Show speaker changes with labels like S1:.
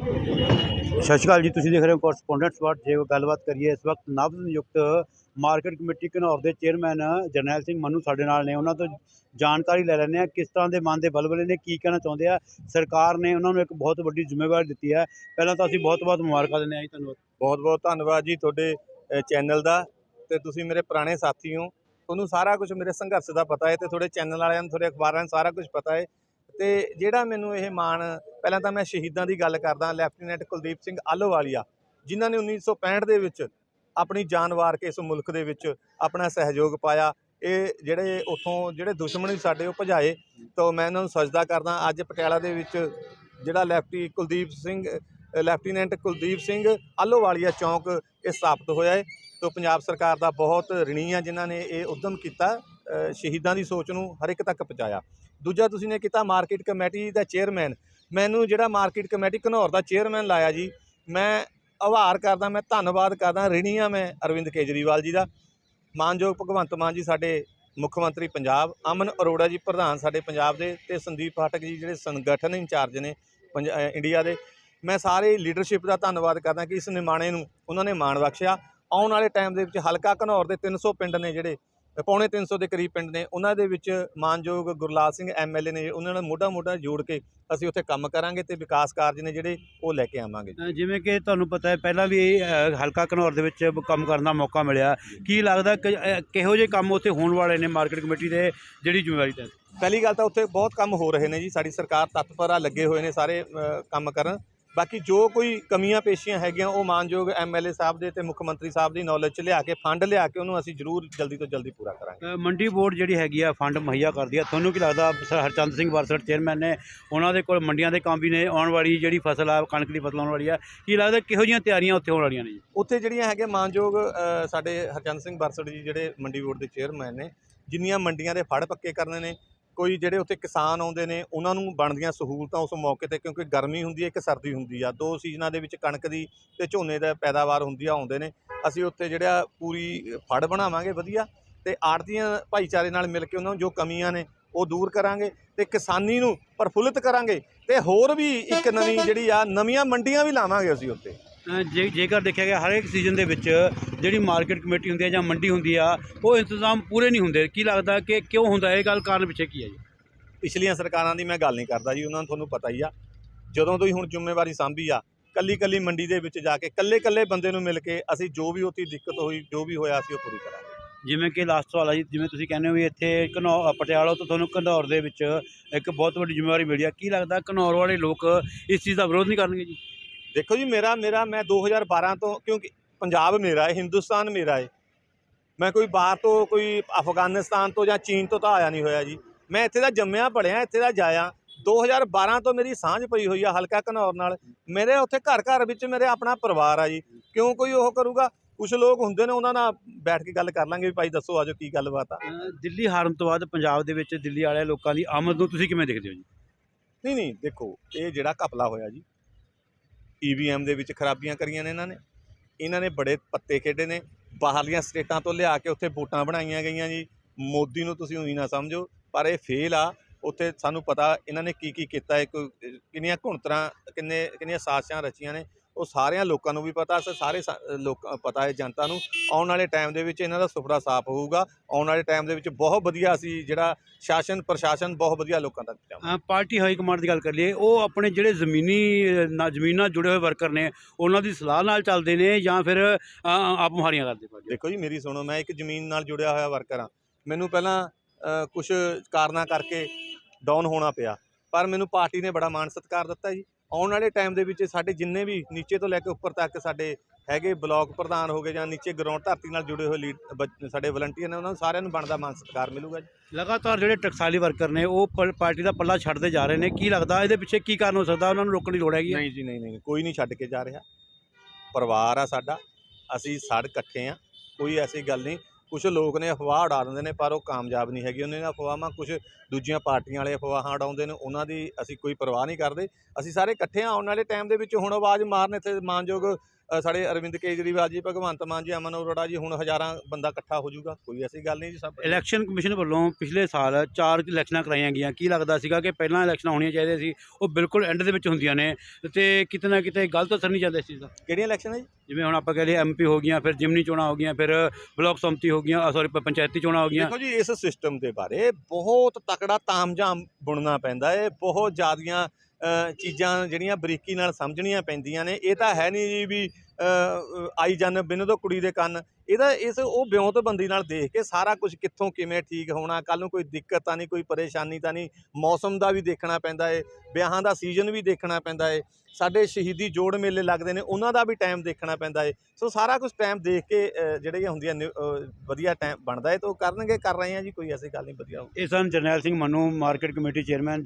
S1: ਸਤਿ ਸ਼੍ਰੀ ਅਕਾਲ ਜੀ, ਤੁਸੀਂ ਦੇਖ ਰਹੇ ਹੋ ਕੋਰਸਪੋਂਡੈਂਟ ਸਪਾਟ ਜੇ ਗੱਲਬਾਤ ਕਰੀਏ, ਇਸ ਵਕਤ ਨਵ ਨਿਯੁਕਤ ਮਾਰਕੀਟ ਕਮੇਟੀ ਘਨੌਰ ਦੇ ਚੇਅਰਮੈਨ ਜਰਨੈਲ ਸਿੰਘ ਮੰਨੂ ਸਾਡੇ ਨਾਲ ਨੇ। ਉਹਨਾਂ ਤੋਂ ਜਾਣਕਾਰੀ ਲੈ ਲੈਂਦੇ ਆ ਕਿਸ ਤਰ੍ਹਾਂ ਦੇ ਮਨ ਦੇ ਬਲਬਲੇ ਨੇ, ਕੀ ਕਹਿਣਾ ਚਾਹੁੰਦੇ ਆ। ਸਰਕਾਰ ਨੇ ਉਹਨਾਂ ਨੂੰ ਇੱਕ ਬਹੁਤ ਵੱਡੀ ਜ਼ਿੰਮੇਵਾਰੀ ਦਿੱਤੀ ਹੈ। ਪਹਿਲਾਂ ਤਾਂ ਅਸੀਂ ਬਹੁਤ ਬਹੁਤ ਮੁਬਾਰਕਾਂ ਦਿੰਦੇ ਹਾਂ ਜੀ ਤੁਹਾਨੂੰ।
S2: ਬਹੁਤ ਬਹੁਤ ਧੰਨਵਾਦ ਜੀ ਤੁਹਾਡੇ ਚੈਨਲ ਦਾ। ਤੇ ਤੁਸੀਂ ਮੇਰੇ ਪੁਰਾਣੇ ਸਾਥੀ ਹੋ। ਤੁਹਾਨੂੰ ਸਾਰਾ ਕੁਝ ਮੇਰੇ ਸੰਘਰਸ਼ ਦਾ ਪਤਾ ਹੈ ਤੇ ਤੁਹਾਡੇ ਚੈਨਲ ਵਾਲਿਆਂ ਨੂੰ, ਤੁਹਾਡੇ ਅਖਬਾਰਾਂ ਨੂੰ ਸਾਰਾ ਕੁਝ ਪਤਾ ਹੈ। ਤੇ ਜਿਹੜਾ ਮੈਨੂੰ ਇਹ ਮਾਣ, ਪਹਿਲਾਂ ਤਾਂ ਮੈਂ ਸ਼ਹੀਦਾਂ ਦੀ ਗੱਲ ਕਰਦਾ, ਲੈਫਟੀਨੈਂਟ ਕੁਲਦੀਪ ਸਿੰਘ ਆਲੋਵਾਲੀਆ, ਜਿਨ੍ਹਾਂ ਨੇ 1965 ਦੇ ਵਿੱਚ ਆਪਣੀ ਜਾਨ ਵਾਰ ਕੇ ਇਸ ਮੁਲਕ ਦੇ ਵਿੱਚ ਆਪਣਾ ਸਹਿਯੋਗ ਪਾਇਆ। ਇਹ ਜਿਹੜੇ ਉਥੋਂ ਜਿਹੜੇ ਦੁਸ਼ਮਣ ਸੀ ਸਾਡੇ ਉਹ ਭਜਾਏ, ਤਾਂ ਮੈਂ ਇਹਨਾਂ ਨੂੰ ਸਜਦਾ ਕਰਦਾ। ਅੱਜ ਪਟਿਆਲਾ ਦੇ ਵਿੱਚ ਜਿਹੜਾ ਲੈਫਟੀ ਕੁਲਦੀਪ ਸਿੰਘ, ਲੈਫਟੀਨੈਂਟ ਕੁਲਦੀਪ ਸਿੰਘ ਆਲੋਵਾਲੀਆ ਚੌਂਕ ਇਹ ਸਥਾਪਿਤ ਹੋਇਆ ਹੈ ਤੋਂ ਪੰਜਾਬ ਸਰਕਾਰ ਦਾ ਬਹੁਤ ਰਿਣੀ ਆ ਜਿਨ੍ਹਾਂ ਨੇ ਇਹ ਉਦਮ ਕੀਤਾ ਸ਼ਹੀਦਾਂ ਦੀ ਸੋਚ ਨੂੰ ਹਰ ਇੱਕ ਤੱਕ ਪਹੁੰਚਾਇਆ। ਦੂਜਾ ਤੁਸੀਂ ਨੇ ਕੀਤਾ ਮਾਰਕੀਟ ਕਮੇਟੀ ਦਾ ਚੇਅਰਮੈਨ। ਮੈਨੂੰ ਜਿਹੜਾ ਮਾਰਕੀਟ ਕਮੇਟੀ ਘਨੌਰ ਦਾ ਚੇਅਰਮੈਨ ਲਾਇਆ ਜੀ, ਮੈਂ ਆਭਾਰ ਕਰਦਾ, ਮੈਂ ਧੰਨਵਾਦ ਕਰਦਾ, ਰਿਣੀ ਆ ਮੈਂ ਅਰਵਿੰਦ ਕੇਜਰੀਵਾਲ ਜੀ ਦਾ। ਮਾਨਯੋਗ ਭਗਵੰਤ ਮਾਨ ਜੀ ਸਾਡੇ ਮੁੱਖ ਮੰਤਰੀ ਪੰਜਾਬ, ਅਮਨ ਅਰੋੜਾ ਜੀ ਪ੍ਰਧਾਨ ਸਾਡੇ ਪੰਜਾਬ ਦੇ ਤੇ ਸੰਦੀਪ ਪਾਠਕ ਜੀ ਜਿਹੜੇ ਸੰਗਠਨ ਇੰਚਾਰਜ ਨੇ ਪੰਜ- ਇੰਡੀਆ ਦੇ। ਮੈਂ ਸਾਰੇ ਲੀਡਰਸ਼ਿਪ ਦਾ ਧੰਨਵਾਦ ਕਰਦਾ ਕਿ ਇਸ ਨਿਮਾਣੇ ਨੂੰ ਉਹਨਾਂ ਨੇ ਮਾਣ ਬਖਸ਼ਿਆ। ਆਉਣ ਵਾਲੇ ਟਾਈਮ ਦੇ ਵਿੱਚ ਹਲਕਾ ਘਨੌਰ ਦੇ 300 ਪਿੰਡ ਨੇ ਜਿਹੜੇ ਪੌਣੇ 300 ਦੇ ਕਰੀਬ ਪਿੰਡ ਨੇ। ਉਹਨਾਂ ਦੇ ਵਿੱਚ ਮਾਨਯੋਗ ਗੁਰਲਾਲ ਸਿੰਘ ਐਮਐਲਏ ਨੇ ਉਹਨਾਂ ਨਾਲ ਮੋਢਾ ਮੋਢਾ ਜੋੜ ਕੇ ਅਸੀਂ ਉੱਥੇ ਕੰਮ ਕਰਾਂਗੇ ਤੇ ਵਿਕਾਸ ਕਾਰਜ ਨੇ ਜਿਹੜੇ ਉਹ ਲੈ ਕੇ ਆਵਾਂਗੇ।
S1: ਜਿਵੇਂ ਕਿ ਤੁਹਾਨੂੰ ਪਤਾ ਹੈ ਪਹਿਲਾਂ ਵੀ ਹਲਕਾ ਘਨੌਰ ਦੇ ਵਿੱਚ ਕੰਮ ਕਰਨ ਦਾ ਮੌਕਾ ਮਿਲਿਆ। ਕੀ ਲੱਗਦਾ ਕਿਹੋ ਜਿਹੇ ਕੰਮ ਉੱਥੇ ਹੋਣ ਵਾਲੇ ਨੇ ਮਾਰਕੀਟ ਕਮੇਟੀ ਦੇ ਜਿਹੜੀ ਜ਼ਿੰਮੇਵਾਰੀ ਤੇ
S2: ਪਹਿਲੀ ਗੱਲ ਤਾਂ ਉੱਥੇ ਬਹੁਤ ਕੰਮ ਹੋ ਰਹੇ ਨੇ ਜੀ। ਸਾਡੀ ਸਰਕਾਰ ਤਤਪਰ ਆ ਲੱਗੇ ਹੋਏ ਨੇ ਸਾਰੇ ਕੰਮ ਕਰਨ। ਬਾਕੀ ਜੋ ਕੋਈ ਕਮੀਆਂ ਪੇਸ਼ੀਆਂ ਹੈਗੀਆਂ ਉਹ ਮਾਨਯੋਗ ਐਮਐਲਏ ਸਾਹਿਬ ਦੇ ਤੇ ਮੁੱਖ ਮੰਤਰੀ ਸਾਹਿਬ ਦੀ ਨੌਲੇਜ 'ਚ ਲਿਆ ਕੇ ਫੰਡ ਲਿਆ ਕੇ ਉਹਨੂੰ ਅਸੀਂ ਜ਼ਰੂਰ ਜਲਦੀ ਤੋਂ ਜਲਦੀ ਪੂਰਾ ਕਰਾਂਗੇ।
S1: ਮੰਡੀ ਬੋਰਡ ਜਿਹੜੀ ਹੈਗੀ ਆ ਫੰਡ ਮੁਹੱਈਆ ਕਰਦੀ ਆ। ਤੁਹਾਨੂੰ ਕੀ ਲੱਗਦਾ ਸਰ ਹਰਚੰਦ ਸਿੰਘ ਵਰਸੜ ਚੇਅਰਮੈਨ ਨੇ ਉਹਨਾਂ ਦੇ ਕੋਲ ਮੰਡੀਆਂ ਦੇ ਕੰਮ ਵੀ ਨੇ ਆਉਣ ਵਾਲੀ ਜਿਹੜੀ ਫਸਲ ਆ ਕਣਕ ਦੀ ਫਸਲ ਆਉਣ ਵਾਲੀ ਆ ਕੀ ਲੱਗਦਾ ਕਿਹੋ ਜਿਹੀਆਂ ਤਿਆਰੀਆਂ ਉੱਥੇ ਹੋਣ ਵਾਲੀਆਂ ਨੇ ਜੀ?
S2: ਉੱਥੇ ਜਿਹੜੀਆਂ ਹੈਗੇ ਮਾਨਯੋਗ ਸਾਡੇ ਹਰਚੰਦ ਸਿੰਘ ਬਰਸੜ ਜੀ ਜਿਹੜੇ ਮੰਡੀ ਬੋਰਡ ਦੇ ਚੇਅਰਮੈਨ ਨੇ ਜਿੰਨੀਆਂ ਮੰਡੀਆਂ ਦੇ ਫੜ ਪੱਕੇ ਕਰਨੇ ਨੇ ਕੋਈ ਜਿਹੜੇ ਉੱਥੇ ਕਿਸਾਨ ਆਉਂਦੇ ਨੇ, ਉਹਨਾਂ ਨੂੰ ਬਣਦੀਆਂ ਸਹੂਲਤਾਂ ਉਸ ਮੌਕੇ ਤੇ, ਕਿਉਂਕਿ ਗਰਮੀ ਹੁੰਦੀ ਹੈ, ਇੱਕ ਸਰਦੀ ਹੁੰਦੀ ਆ। ਦੋ ਸੀਜ਼ਨਾਂ ਦੇ ਵਿੱਚ ਕਣਕ ਦੀ ਤੇ ਝੋਨੇ ਦਾ ਪੈਦਾਵਾਰ ਹੁੰਦੀ ਆ, ਆਉਂਦੇ ਨੇ। ਅਸੀਂ ਉੱਥੇ ਜਿਹੜਾ ਪੂਰੀ ਫੜ ਬਣਾਵਾਂਗੇ, ਵਧੀਆ। ਤੇ ਆੜਤੀਆਂ ਭਾਈਚਾਰੇ ਨਾਲ ਮਿਲ ਕੇ ਉਹਨਾਂ ਨੂੰ ਜੋ ਕਮੀਆਂ ਨੇ, ਉਹ ਦੂਰ ਕਰਾਂਗੇ ਤੇ ਕਿਸਾਨੀ ਨੂੰ ਪ੍ਰਫੁੱਲਿਤ ਕਰਾਂਗੇ ਤੇ ਹੋਰ ਵੀ ਇੱਕ ਨਵੀਂ ਜਿਹੜੀ ਆ, ਨਵੀਆਂ ਮੰਡੀਆਂ ਵੀ ਲਾਵਾਂਗੇ ਅਸੀਂ ਉੱਥੇ।
S1: ਜੇ ਜੇਕਰ ਦੇਖਿਆ ਗਿਆ ਹਰ ਇੱਕ ਸੀਜ਼ਨ ਦੇ ਵਿੱਚ ਜਿਹੜੀ ਮਾਰਕੀਟ ਕਮੇਟੀ ਹੁੰਦੀ ਹੈ ਜਾਂ ਮੰਡੀ ਹੁੰਦੀ ਆ ਉਹ ਇੰਤਜ਼ਾਮ ਪੂਰੇ ਨਹੀਂ ਹੁੰਦੇ। ਕੀ ਲੱਗਦਾ ਕਿ ਕਿਉਂ ਹੁੰਦਾ? ਇਹ ਗੱਲ ਕਾਰਨ ਪਿੱਛੇ ਕੀ ਹੈ ਜੀ?
S2: ਪਿਛਲੀਆਂ ਸਰਕਾਰਾਂ ਦੀ ਮੈਂ ਗੱਲ ਨਹੀਂ ਕਰਦਾ ਜੀ ਉਹਨਾਂ ਨੂੰ ਤੁਹਾਨੂੰ ਪਤਾ ਹੀ ਆ। ਜਦੋਂ ਤੋਂ ਹੀ ਹੁਣ ਜ਼ਿੰਮੇਵਾਰੀ ਸਾਂਭੀ ਆ ਕੱਲੀ ਕੱਲੀ ਮੰਡੀ ਦੇ ਵਿੱਚ ਜਾ ਕੇ ਕੱਲੇ ਕੱਲੇ ਬੰਦੇ ਨੂੰ ਮਿਲ ਕੇ ਅਸੀਂ ਜੋ ਵੀ ਉੱਥੇ ਦਿੱਕਤ ਹੋਈ ਜੋ ਵੀ ਹੋਇਆ ਅਸੀਂ ਉਹ ਪੂਰੀ ਕਰਾਂਗੇ।
S1: ਜਿਵੇਂ ਕਿ ਲਾਸਟ ਸਵਾਲ ਹੈ ਜੀ ਜਿਵੇਂ ਤੁਸੀਂ ਕਹਿੰਦੇ ਹੋ ਵੀ ਇੱਥੇ ਘਨੌਰ ਪਟਿਆਲਾ ਤੋਂ ਤੁਹਾਨੂੰ ਘਨੌਰ ਦੇ ਵਿੱਚ ਇੱਕ ਬਹੁਤ ਵੱਡੀ ਜ਼ਿੰਮੇਵਾਰੀ ਮਿਲੀ ਆ। ਕੀ ਲੱਗਦਾ ਘਨੌਰ ਵਾਲੇ ਲੋਕ ਇਸ ਚੀਜ਼ ਦਾ ਵਿਰੋਧ ਨਹੀਂ ਕਰਨਗੇ ਜੀ?
S2: ਦੇਖੋ ਜੀ ਮੇਰਾ ਮੇਰਾ ਮੈਂ 2012 ਤੋਂ ਕਿਉਂਕਿ ਪੰਜਾਬ ਮੇਰਾ ਹੈ ਹਿੰਦੁਸਤਾਨ ਮੇਰਾ ਹੈ। ਮੈਂ ਕੋਈ ਬਾਹਰ ਤੋਂ ਕੋਈ ਅਫਗਾਨਿਸਤਾਨ ਤੋਂ ਜਾਂ ਚੀਨ ਤੋਂ ਤਾਂ ਆਇਆ ਨਹੀਂ ਹੋਇਆ ਜੀ। ਮੈਂ ਇੱਥੇ ਦਾ ਜੰਮਿਆ ਪੜਿਆ ਇੱਥੇ ਦਾ ਜਾਇਆ। 2012 ਤੋਂ ਮੇਰੀ ਸਾਂਝ ਪਈ ਹੋਈ ਆ ਹਲਕਾ ਘਨੌਰ ਨਾਲ। ਮੇਰੇ ਉੱਥੇ ਘਰ ਘਰ ਵਿੱਚ ਮੇਰੇ ਆਪਣਾ ਪਰਿਵਾਰ ਆ ਜੀ। ਕਿਉਂ ਕੋਈ ਉਹ ਕਰੂਗਾ? ਕੁਝ ਲੋਕ ਹੁੰਦੇ ਨੇ ਉਹਨਾਂ ਨਾਲ ਬੈਠ ਕੇ ਗੱਲ ਕਰ ਲਾਂਗੇ ਵੀ ਭਾਈ ਦੱਸੋ ਆਜੋ ਕੀ ਗੱਲਬਾਤ ਆ।
S1: ਦਿੱਲੀ ਹਾਰਨ ਤੋਂ ਬਾਅਦ ਪੰਜਾਬ ਦੇ ਵਿੱਚ ਦਿੱਲੀ ਵਾਲੇ ਲੋਕਾਂ ਦੀ ਆਮਦ ਨੂੰ ਤੁਸੀਂ ਕਿਵੇਂ ਦੇਖਦੇ ਹੋ ਜੀ?
S2: ਨਹੀਂ ਨਹੀਂ ਦੇਖੋ ਇਹ ਜਿਹੜਾ ਘਪਲਾ ਹੋਇਆ ਜੀ ਈਵੀਐਮ ਦੇ ਵਿੱਚ ਖਰਾਬੀਆਂ ਕਰੀਆਂ ਨੇ ਇਹਨਾਂ ਨੇ। ਇਹਨਾਂ ਨੇ ਬੜੇ ਪੱਤੇ ਖੇਡੇ ਨੇ। ਬਾਹਰਲੀਆਂ ਸਟੇਟਾਂ ਤੋਂ ਲਿਆ ਕੇ ਉੱਥੇ ਵੋਟਾਂ ਬਣਾਈਆਂ ਗਈਆਂ ਜੀ। ਮੋਦੀ ਨੂੰ ਤੁਸੀਂ ਉਹੀ ਨਾ ਸਮਝੋ, ਪਰ ਇਹ ਫੇਲ ਆ। ਉੱਥੇ ਸਾਨੂੰ ਪਤਾ ਇਹਨਾਂ ਨੇ ਕੀ ਕੀ ਕੀਤਾ ਹੈ ਕਿੰਨੀਆਂ ਘੁਣਤਰਾਂ, ਕਿੰਨੇ, ਕਿੰਨੀਆਂ ਸਾਜ਼ਿਸ਼ਾਂ ਰਚੀਆਂ ਨੇ। ਉਹ ਸਾਰਿਆਂ ਲੋਕਾਂ ਨੂੰ ਵੀ ਪਤਾ ਸ- ਸਾਰੇ ਲੋਕ ਪਤਾ ਹੈ ਜਨਤਾ ਨੂੰ ਆਉਣ ਵਾਲੇ ਟਾਈਮ ਦੇ ਵਿੱਚ ਇਹਨਾਂ ਦਾ ਸੁਪੜਾ ਸਾਫ਼ ਹੋਊਗਾ ਆਉਣ ਵਾਲੇ ਟਾਈਮ ਦੇ ਵਿੱਚ ਬਹੁਤ ਵਧੀਆ ਅਸੀਂ ਜਿਹੜਾ ਸ਼ਾਸਨ ਪ੍ਰਸ਼ਾਸਨ ਬਹੁਤ ਵਧੀਆ ਲੋਕਾਂ ਤੱਕ ਪਹੁੰਚਾਵਾਂਗੇ।
S1: ਪਾਰਟੀ ਹਾਈ ਕਮਾਂਡ ਦੀ ਗੱਲ ਕਰ ਲਈਏ ਉਹ ਆਪਣੇ ਜਿਹੜੇ ਜ਼ਮੀਨੀ ਜ਼ਮੀਨ ਨਾਲ ਜੁੜੇ ਹੋਏ ਵਰਕਰ ਨੇ ਉਹਨਾਂ ਦੀ ਸਲਾਹ ਨਾਲ ਚੱਲਦੇ ਨੇ ਜਾਂ ਫਿਰ ਆਪ ਮੁਹਾਰੀਆਂ ਕਰਦੇ
S2: ਦੇਖੋ ਜੀ ਮੇਰੀ ਸੁਣੋ ਮੈਂ ਇੱਕ ਜ਼ਮੀਨ ਨਾਲ ਜੁੜਿਆ ਹੋਇਆ ਵਰਕਰ ਹਾਂ। ਮੈਨੂੰ ਪਹਿਲਾਂ ਕੁਝ ਕਾਰਨਾਂ ਕਰਕੇ ਡਾਊਨ ਹੋਣਾ ਪਿਆ ਪਰ ਮੈਨੂੰ ਪਾਰਟੀ ਨੇ ਬੜਾ ਮਾਣ ਸਤਿਕਾਰ ਦਿੱਤਾ ਜੀ। ਆਉਣ ਵਾਲੇ ਟਾਈਮ ਦੇ ਵਿੱਚ ਸਾਡੇ ਜਿੰਨੇ ਵੀ ਨੀਚੇ ਤੋਂ ਲੈ ਕੇ ਉੱਪਰ ਤੱਕ ਸਾਡੇ ਹੈਗੇ ਬਲਾਕ ਪ੍ਰਧਾਨ ਹੋ ਗਏ ਜਾਂ ਨੀਚੇ ਗਰਾਊਂਡ ਧਰਤੀ ਨਾਲ ਜੁੜੇ ਹੋਏ ਸਾਡੇ ਵਲੰਟੀਅਰ ਨੇ ਉਹਨਾਂ ਨੂੰ ਸਾਰਿਆਂ ਨੂੰ ਬਣਦਾ ਮਾਣ ਸਤਿਕਾਰ ਮਿਲੂਗਾ ਜੀ।
S1: ਲਗਾਤਾਰ ਜਿਹੜੇ ਟਕਸਾਲੀ ਵਰਕਰ ਨੇ ਉਹ ਪਾਰਟੀ ਦਾ ਪੱਲਾ ਛੱਡਦੇ ਜਾ ਰਹੇ ਨੇ। ਕੀ ਲੱਗਦਾ ਇਹਦੇ ਪਿੱਛੇ ਕੀ ਕਾਰਨ ਹੋ ਸਕਦਾ? ਉਹਨਾਂ ਨੂੰ ਰੋਕਣ ਦੀ ਲੋੜ ਹੈਗੀ
S2: ਨਹੀਂ ਜੀ ਨਹੀਂ ਨਹੀਂ ਕੋਈ ਨਹੀਂ ਛੱਡ ਕੇ ਜਾ ਰਿਹਾ। ਪਰਿਵਾਰ ਆ ਸਾਡਾ ਅਸੀਂ ਸੜ ਇਕੱਠੇ ਆ ਕੋਈ ਐਸੀ ਗੱਲ ਨਹੀਂ। ਕੁਝ ਲੋਕ ਨੇ ਅਫਵਾਹ ਉਡਾ ਦਿੰਦੇ ਨੇ, ਪਰ ਉਹ ਕਾਮਯਾਬ ਨਹੀਂ ਹੈਗੀ। ਉਹਨਾਂ ਦੀਆਂ ਅਫਵਾਹਾਂ ਕੁਝ ਦੂਜੀਆਂ ਪਾਰਟੀਆਂ ਵਾਲੇ ਅਫਵਾਹਾਂ ਉਡਾਉਂਦੇ ਨੇ। ਉਹਨਾਂ ਦੀ ਅਸੀਂ ਕੋਈ ਪਰਵਾਹ ਨਹੀਂ ਕਰਦੇ। ਅਸੀਂ ਸਾਰੇ ਇਕੱਠੇ ਆ ਆਉਣ ਵਾਲੇ ਟਾਈਮ ਦੇ ਵਿੱਚ। ਹੁਣ ਆਵਾਜ਼ ਮਾਰਨ ਇੱਥੇ ਮਾਨਯੋਗ ਸਾਡੇ ਅਰਵਿੰਦ ਕੇਜਰੀਵਾਲ ਜੀ ਭਗਵੰਤ ਮਾਨ ਜੀ ਅਮਨ ਅਰੋੜਾ ਜੀ ਹੁਣ ਹਜ਼ਾਰਾਂ ਬੰਦਾ ਇਕੱਠਾ ਹੋ ਜਾਊਗਾ। ਕੋਈ ਐਸੀ ਗੱਲ ਨਹੀਂ ਜੀ ਸਭ
S1: ਇਲੈਕਸ਼ਨ ਕਮਿਸ਼ਨ ਵੱਲੋਂ ਪਿਛਲੇ ਸਾਲ ਚਾਰ ਇਲੈਕਸ਼ਨਾਂ ਕਰਾਈਆਂ ਗਈਆਂ। ਕੀ ਲੱਗਦਾ ਸੀਗਾ ਕਿ ਪਹਿਲਾਂ ਇਲੈਕਸ਼ਨਾਂ ਹੋਣੀਆਂ ਚਾਹੀਦੀਆਂ ਸੀ ਉਹ ਬਿਲਕੁਲ ਐਂਡ ਦੇ ਵਿੱਚ ਹੁੰਦੀਆਂ ਨੇ ਤੇ ਕਿਤੇ ਨਾ ਕਿਤੇ ਗਲਤ ਅਸਰ ਨਹੀਂ ਜਾਂਦਾ ਇਸ ਚੀਜ਼ ਦਾ?
S2: ਕਿਹੜੀਆਂ ਇਲੈਕਸ਼ਨ ਹੈ ਜੀ?
S1: ਜਿਵੇਂ ਹੁਣ ਆਪਾਂ ਕਹਿ ਲਈਏ ਐਮਪੀ ਹੋ ਗਈਆਂ ਫਿਰ ਜਿਮਨੀ ਚੋਣਾਂ ਹੋ ਗਈਆਂ ਫਿਰ ਬਲਾਕ ਸੰਮਤੀ ਹੋ ਗਈਆਂ ਸੌਰੀ ਪੰਚਾਇਤੀ ਚੋਣਾਂ ਹੋ ਗਈਆਂ।
S2: ਦੇਖੋ ਜੀ ਇਸ ਸਿਸਟਮ ਦੇ ਬਾਰੇ ਬਹੁਤ ਤਕੜਾ ਤਾਮਝਾਮ ਬੁਣਨਾ ਪੈਂਦਾ ਹੈ ਬਹੁਤ ਜ਼ਿਆਦੀਆਂ ਚੀਜ਼ਾਂ ਜਿਹੜੀਆਂ ਬਰੀਕੀ ਨਾਲ ਸਮਝਣੀਆਂ ਪੈਂਦੀਆਂ ਨੇ। ਇਹ ਤਾਂ ਹੈ ਨਹੀਂ ਜੀ ਵੀ ਆਈ ਜਨ ਬਿਨ ਤੋਂ ਕੁੜੀ ਦੇ ਕੰਨ। ਇਹਦਾ ਇਸ ਉਹ ਵਿਉਂਤ ਨਾਲ ਦੇਖ ਕੇ ਸਾਰਾ ਕੁਝ ਕਿੱਥੋਂ ਕਿਵੇਂ ਠੀਕ ਹੋਣਾ ਕੱਲ ਨੂੰ ਕੋਈ ਦਿੱਕਤ ਤਾਂ ਨਹੀਂ ਕੋਈ ਪਰੇਸ਼ਾਨੀ ਤਾਂ ਨਹੀਂ ਮੌਸਮ ਦਾ ਵੀ ਦੇਖਣਾ ਪੈਂਦਾ ਏ ਵਿਆਹਾਂ ਦਾ ਸੀਜ਼ਨ ਵੀ ਦੇਖਣਾ ਪੈਂਦਾ ਏ ਸਾਡੇ ਸ਼ਹੀਦੀ ਜੋੜ ਮੇਲੇ ਲੱਗਦੇ ਨੇ ਉਹਨਾਂ ਦਾ ਵੀ ਟਾਈਮ ਦੇਖਣਾ ਪੈਂਦਾ ਏ। ਸੋ ਸਾਰਾ ਕੁਝ ਟਾਈਮ ਦੇਖ ਕੇ ਜਿਹੜੇ ਹੁੰਦੀਆਂ ਨੇ, ਵਧੀਆ ਟਾਈਮ ਬਣਦਾ ਹੈ ਤਾਂ ਉਹ ਕਰਨਗੇ ਕਰ ਰਹੇ ਆ ਜੀ ਕੋਈ ਐਸੀ ਗੱਲ ਨਹੀਂ ਵਧੀਆ
S1: ਇਹ ਸਨ Jarnail Singh Mannu market committee chairman